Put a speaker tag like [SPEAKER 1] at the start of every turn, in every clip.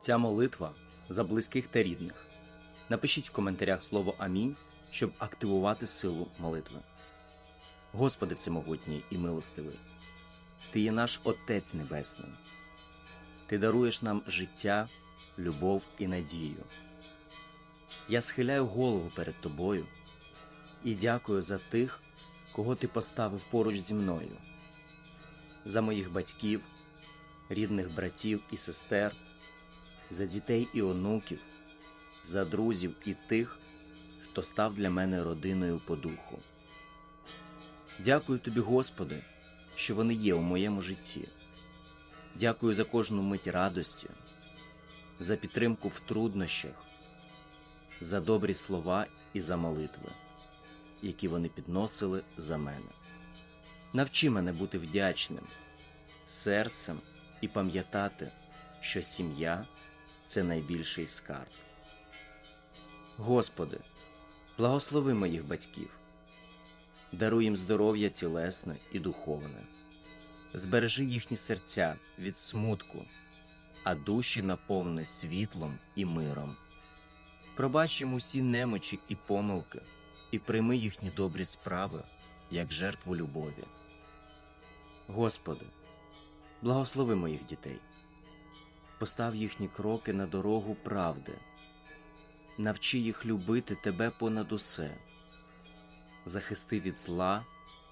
[SPEAKER 1] Ця молитва за близьких та рідних. Напишіть в коментарях слово Амінь, щоб активувати силу молитви. Господи Всемогутній і милостивий, Ти є наш Отець Небесний. Ти даруєш нам життя, любов і надію. Я схиляю голову перед Тобою і дякую за тих, кого Ти поставив поруч зі мною, за моїх батьків, рідних братів і сестер, за дітей і онуків, за друзів і тих, хто став для мене родиною по духу. Дякую тобі, Господи, що вони є у моєму житті. Дякую за кожну мить радості, за підтримку в труднощах, за добрі слова і за молитви, які вони підносили за мене. Навчи мене бути вдячним, серцем і пам'ятати, що сім'я це найбільший скарб. Господи, благослови моїх батьків, даруй їм здоров'я тілесне і духовне, збережи їхні серця від смутку, а душі наповни світлом і миром. Пробач їм усі немочі і помилки, і прийми їхні добрі справи як жертву любові. Господи, благослови моїх дітей, постав їхні кроки на дорогу правди, навчи їх любити Тебе понад усе, захисти від зла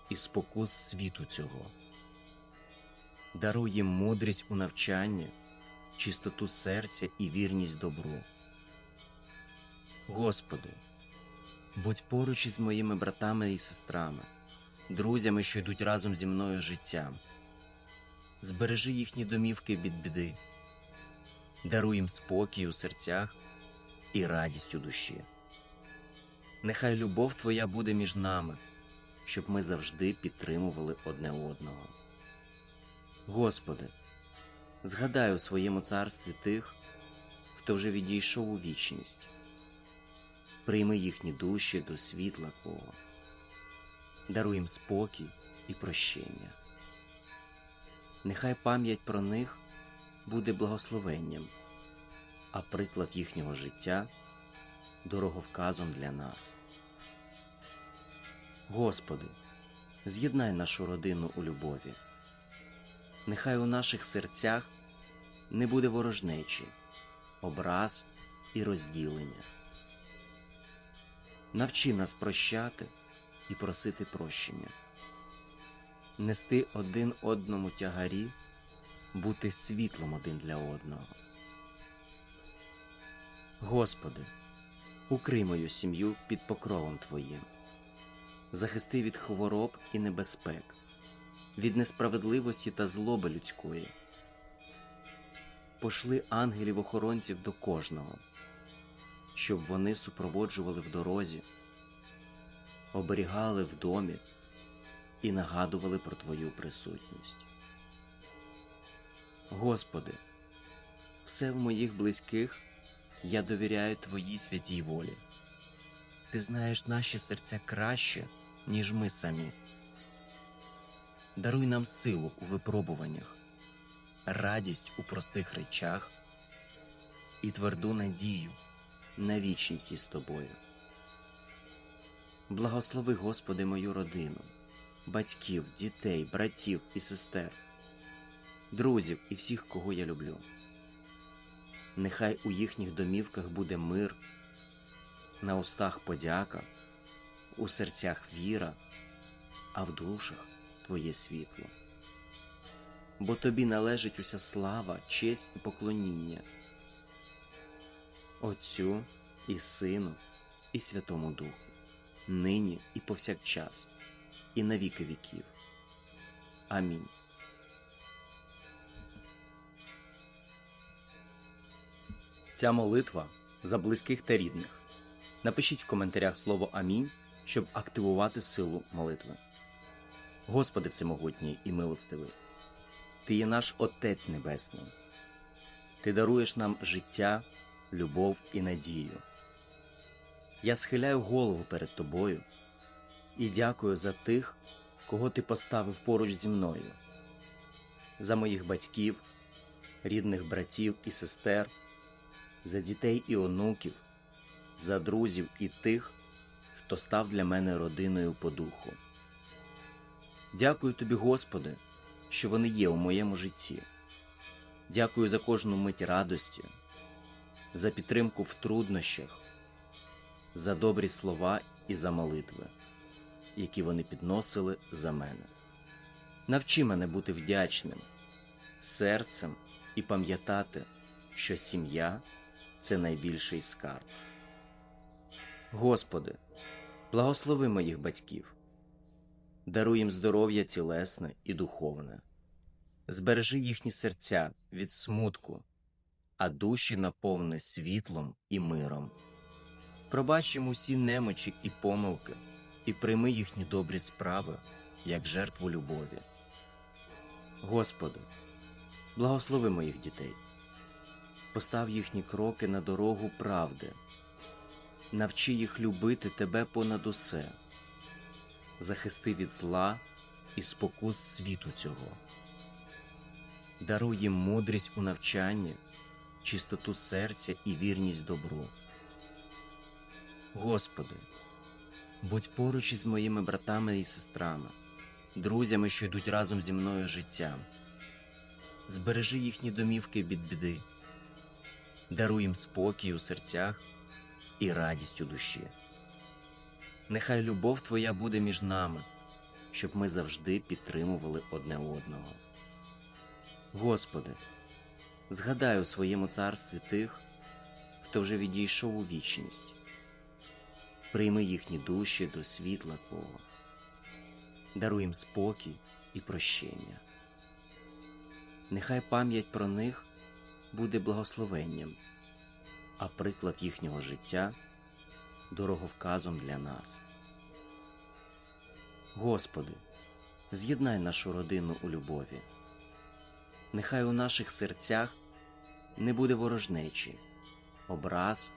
[SPEAKER 1] і спокус світу цього, даруй їм мудрість у навчанні, чистоту серця і вірність добру. Господи, будь поруч із моїми братами і сестрами, друзями, що йдуть разом зі мною життям. Збережи їхні домівки від біди, даруй їм спокій у серцях і радість у душі. Нехай любов Твоя буде між нами, щоб ми завжди підтримували одне одного. Господи, згадай у своєму царстві тих, хто вже відійшов у вічність прийми їхні душі до світла Твого, даруй їм спокій і прощення. Нехай пам'ять про них буде благословенням, а приклад їхнього життя дороговказом для нас. Господи, з'єднай нашу родину у любові. Нехай у наших серцях не буде ворожнечі, образ і розділення. Навчи нас прощати і просити прощення, нести один одному тягарі, бути світлом один для одного. Господи, укрий мою сім'ю під покровом Твоїм, захисти від хвороб і небезпек, від несправедливості та злоби людської. Пошли ангелів-охоронців до кожного щоб вони супроводжували в дорозі, оберігали в домі і нагадували про Твою присутність. Господи, все в моїх близьких я довіряю Твоїй святій волі. Ти знаєш наші серця краще, ніж ми самі. Даруй нам силу у випробуваннях, радість у простих речах і тверду надію на вічність із тобою. Благослови, Господи, мою родину, батьків, дітей, братів і сестер, друзів і всіх, кого я люблю. Нехай у їхніх домівках буде мир, на устах подяка, у серцях віра, а в душах Твоє світло. Бо тобі належить уся слава, честь і поклоніння. Отцю і Сину, і Святому Духу, нині і повсякчас, і на віки віків. Амінь. Ця молитва за близьких та рідних. Напишіть в коментарях слово Амінь, щоб активувати силу молитви. Господи Всемогутній і милостивий, Ти є наш Отець Небесний. Ти даруєш нам життя любов і надію. Я схиляю голову перед тобою і дякую за тих, кого ти поставив поруч зі мною, за моїх батьків, рідних братів і сестер, за дітей і онуків, за друзів і тих, хто став для мене родиною по духу. Дякую тобі, Господи, що вони є у моєму житті. Дякую за кожну мить радості, за підтримку в труднощах, за добрі слова і за молитви, які вони підносили за мене. Навчи мене бути вдячним, серцем і пам'ятати, що сім'я це найбільший скарб. Господи, благослови моїх батьків, даруй їм здоров'я тілесне і духовне, збережи їхні серця від смутку, а душі наповни світлом і миром. Пробач їм усі немочі і помилки, і прийми їхні добрі справи як жертву любові. Господи, благослови моїх дітей, постав їхні кроки на дорогу правди, навчи їх любити Тебе понад усе, захисти від зла і спокус світу цього, даруй їм мудрість у навчанні, чистоту серця і вірність добру. Господи, будь поруч із моїми братами і сестрами, друзями, що йдуть разом зі мною життям. Збережи їхні домівки від біди, даруй їм спокій у серцях і радість у душі. Нехай любов Твоя буде між нами, щоб ми завжди підтримували одне одного. Господи, згадай у своєму царстві тих, хто вже відійшов у вічність прийми їхні душі до світла Твого, даруй їм спокій і прощення. Нехай пам'ять про них буде благословенням, а приклад їхнього життя дороговказом для нас. Господи, з'єднай нашу родину у любові. Нехай у наших серцях не буде ворожнечі, образ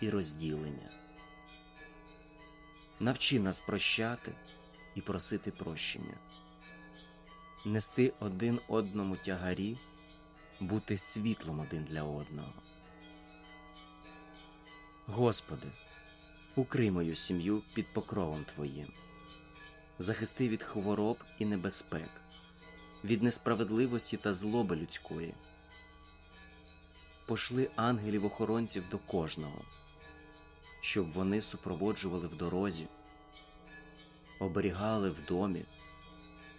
[SPEAKER 1] і розділення. Навчи нас прощати і просити прощення, нести один одному тягарі, бути світлом один для одного. Господи, укрий мою сім'ю під покровом Твоїм, захисти від хвороб і небезпек, від несправедливості та злоби людської. Пошли ангелів-охоронців до кожного щоб вони супроводжували в дорозі, оберігали в домі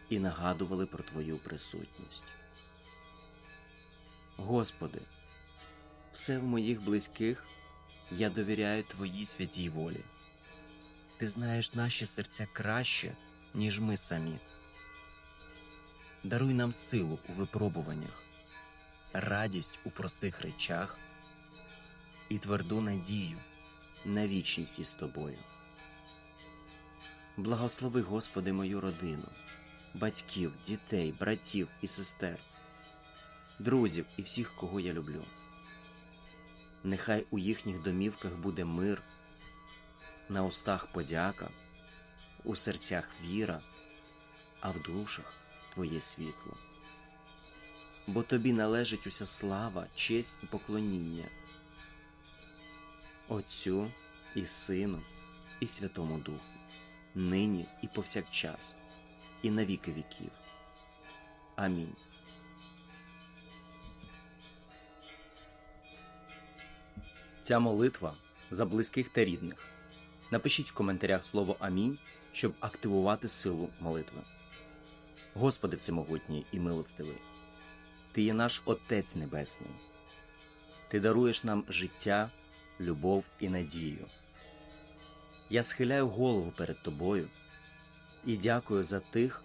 [SPEAKER 1] і нагадували про Твою присутність. Господи, все в моїх близьких я довіряю Твоїй святій волі. Ти знаєш наші серця краще, ніж ми самі. Даруй нам силу у випробуваннях, радість у простих речах і тверду надію на вічність із тобою. Благослови, Господи, мою родину, батьків, дітей, братів і сестер, друзів і всіх, кого я люблю. Нехай у їхніх домівках буде мир, на устах подяка, у серцях віра, а в душах Твоє світло. Бо тобі належить уся слава, честь і поклоніння. Отцю і Сину, і Святому Духу, нині і повсякчас, і на віки віків. Амінь. Ця молитва за близьких та рідних. Напишіть в коментарях слово Амінь, щоб активувати силу молитви. Господи Всемогутній і милостивий, Ти є наш Отець Небесний, Ти даруєш нам життя любов і надію. Я схиляю голову перед тобою і дякую за тих,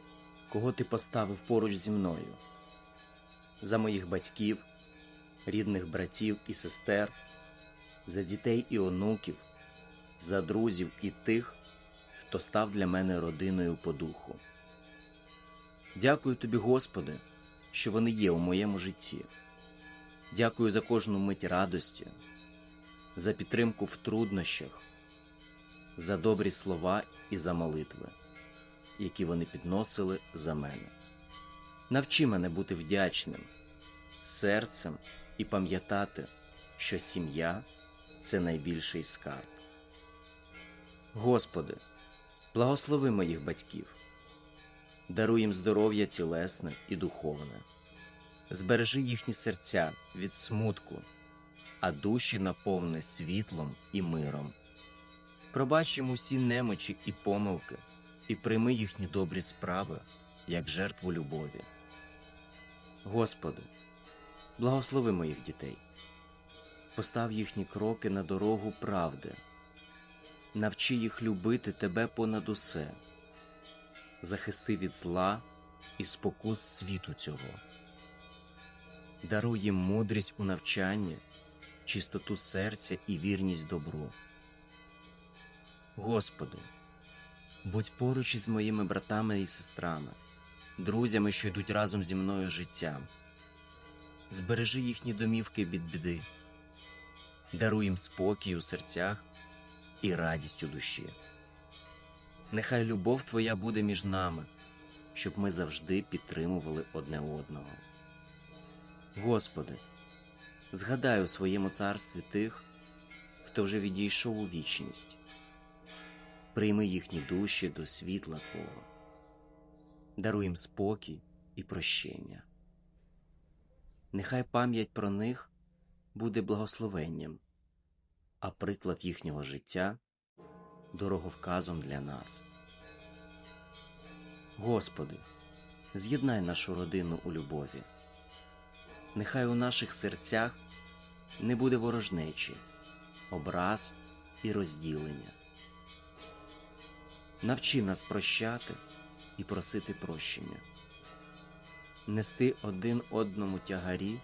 [SPEAKER 1] кого ти поставив поруч зі мною, за моїх батьків, рідних братів і сестер, за дітей і онуків, за друзів і тих, хто став для мене родиною по духу. Дякую тобі, Господи, що вони є у моєму житті. Дякую за кожну мить радості за підтримку в труднощах, за добрі слова і за молитви, які вони підносили за мене. Навчи мене бути вдячним, серцем і пам'ятати, що сім'я це найбільший скарб. Господи, благослови моїх батьків, даруй їм здоров'я тілесне і духовне, збережи їхні серця від смутку, а душі наповни світлом і миром. Пробач їм усі немочі і помилки, і прийми їхні добрі справи як жертву любові. Господи, благослови моїх дітей, постав їхні кроки на дорогу правди, навчи їх любити Тебе понад усе, захисти від зла і спокус світу цього, даруй їм мудрість у навчанні, чистоту серця і вірність добру. Господи, будь поруч із моїми братами і сестрами, друзями, що йдуть разом зі мною життям. Збережи їхні домівки від біди, даруй їм спокій у серцях і радість у душі. Нехай любов Твоя буде між нами, щоб ми завжди підтримували одне одного. Господи, згадай у своєму царстві тих, хто вже відійшов у вічність прийми їхні душі до світла Твого, даруй їм спокій і прощення. Нехай пам'ять про них буде благословенням, а приклад їхнього життя дороговказом для нас. Господи, з'єднай нашу родину у любові. Нехай у наших серцях не буде ворожнечі, образ і розділення. Навчи нас прощати і просити прощення, нести один одному тягарі,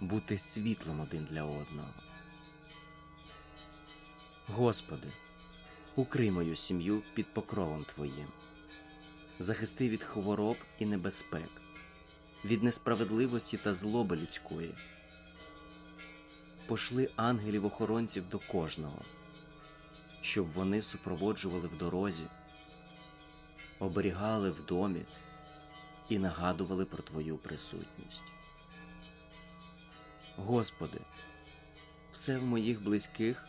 [SPEAKER 1] бути світлом один для одного. Господи, укрий мою сім'ю під покровом Твоїм, захисти від хвороб і небезпек, від несправедливості та злоби людської. Пошли ангелів-охоронців до кожного щоб вони супроводжували в дорозі, оберігали в домі і нагадували про Твою присутність. Господи, все в моїх близьких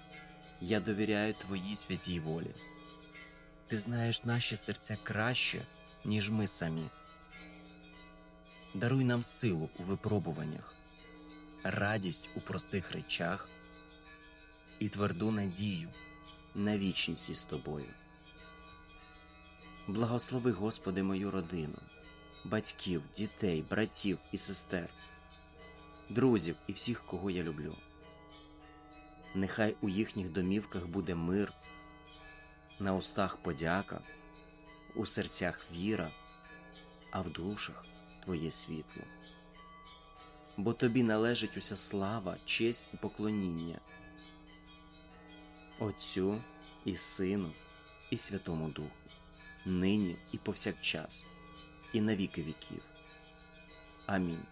[SPEAKER 1] я довіряю Твоїй святій волі. Ти знаєш наші серця краще, ніж ми самі. Даруй нам силу у випробуваннях, радість у простих речах і тверду надію на вічність із тобою. Благослови, Господи, мою родину, батьків, дітей, братів і сестер, друзів і всіх, кого я люблю. Нехай у їхніх домівках буде мир, на устах подяка, у серцях віра, а в душах Твоє світло. Бо тобі належить уся слава, честь і поклоніння. Отцю і Сину, і Святому Духу, нині і повсякчас, і на віки віків. Амінь.